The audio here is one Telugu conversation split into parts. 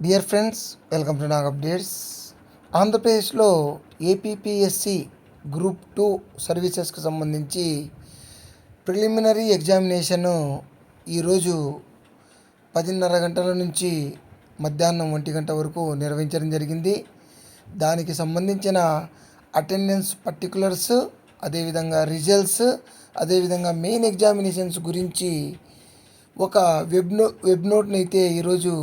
Dear friends welcome to Nag updates ఆంధ్రప్రదేశ్లో ఏపీపీఎస్సి గ్రూప్ టూ సర్వీసెస్కి సంబంధించి ప్రిలిమినరీ ఎగ్జామినేషను ఈరోజు పదిన్నర గంటల నుంచి మధ్యాహ్నం ఒంటి గంట వరకు నిర్వహించడం జరిగింది. దానికి సంబంధించిన అటెండెన్స్ పర్టికులర్స్ అదేవిధంగా రిజల్ట్స్ అదేవిధంగా మెయిన్ ఎగ్జామినేషన్స్ గురించి ఒక వెబ్ నో వెబ్ నోట్ని అయితే ఈరోజు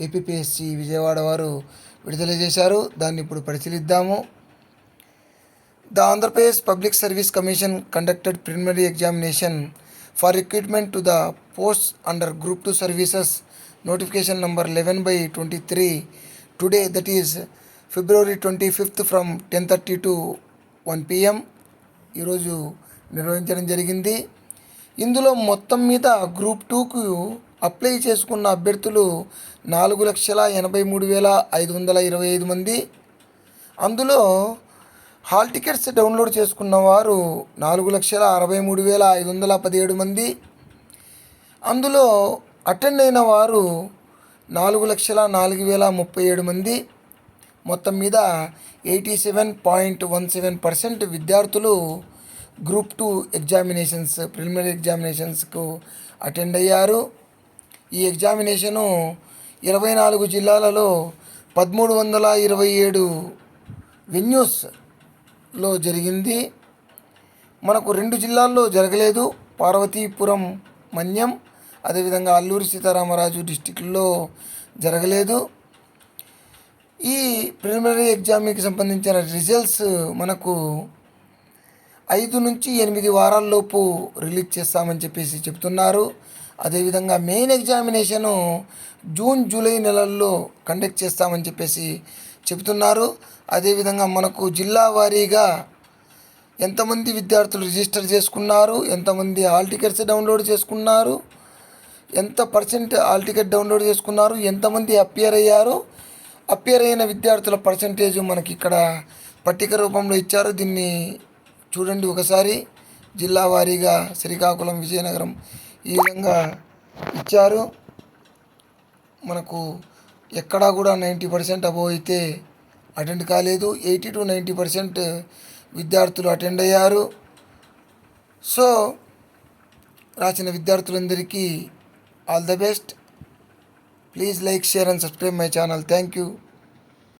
ఏపీపీఎస్సి విజయవాడ వారు విడుదల చేశారు. దాన్ని ఇప్పుడు పరిశీలిద్దాము. The Andhra Pradesh public service commission conducted preliminary examination for recruitment to the post under group two services notification number eleven by twenty three. Today that is February twenty fifth from ten thirty to one PM. ఈరోజు నిర్వహించడం జరిగింది. ఇందులో మొత్తం మీద గ్రూప్ టూకు అప్లై చేసుకున్న అభ్యర్థులు నాలుగు లక్షల ఎనభై మూడు వేల ఐదు వందల ఇరవై ఐదు మంది. అందులో హాల్ టికెట్స్ డౌన్లోడ్ చేసుకున్న వారు నాలుగు లక్షల అరవై మూడు వేల ఐదు వందల పదిహేడు మంది. అందులో అటెండ్ అయిన వారు నాలుగు లక్షల నాలుగు వేల ముప్పై ఏడు మంది. మొత్తం మీద eighty seven point one seven percent విద్యార్థులు గ్రూప్ టూ ఎగ్జామినేషన్స్ ప్రిలిమినరీ ఎగ్జామినేషన్స్కు అటెండ్ అయ్యారు. ఈ ఎగ్జామినేషను ఇరవై నాలుగు జిల్లాలలో పదమూడు వందల ఇరవై ఏడు వెన్యూస్లో జరిగింది. మనకు రెండు జిల్లాల్లో జరగలేదు. పార్వతీపురం మన్యం అదేవిధంగా అల్లూరి సీతారామరాజు డిస్టిక్లో జరగలేదు. ఈ ప్రిలిమినరీ ఎగ్జామ్కి సంబంధించిన రిజల్ట్స్ మనకు ఐదు నుంచి ఎనిమిది వారాల్లోపు రిలీజ్ చేస్తామని చెప్పేసి చెప్తున్నారు. అదేవిధంగా మెయిన్ ఎగ్జామినేషను జూన్ జూలై నెలల్లో కండక్ట్ చేస్తామని చెప్పేసి చెబుతున్నారు అదేవిధంగా మనకు జిల్లా వారీగా ఎంతమంది విద్యార్థులు రిజిస్టర్ చేసుకున్నారు? ఎంతమంది హాల్ టికెట్స్ డౌన్లోడ్ చేసుకున్నారు? ఎంత పర్సెంట్ హాల్ టికెట్ డౌన్లోడ్ చేసుకున్నారు? ఎంతమంది అపియర్ అయ్యారు? అపియర్ అయిన విద్యార్థుల పర్సంటేజ్ మనకి ఇక్కడ పట్టిక రూపంలో ఇచ్చారు. దీన్ని చూడండి ఒకసారి జిల్లా వారీగా శ్రీకాకుళం విజయనగరం ఈ విధంగా ఇచ్చారు. మనకు ఎక్కడా కూడా నైంటీ పర్సెంట్ అబోవ్ అయితే అటెండ్ కాలేదు. ఎయిటీ టు నైంటీ పర్సెంట్ విద్యార్థులు అటెండ్ అయ్యారు. సో రాసిన విద్యార్థులందరికీ all the best. Please like share and subscribe my channel. Thank you.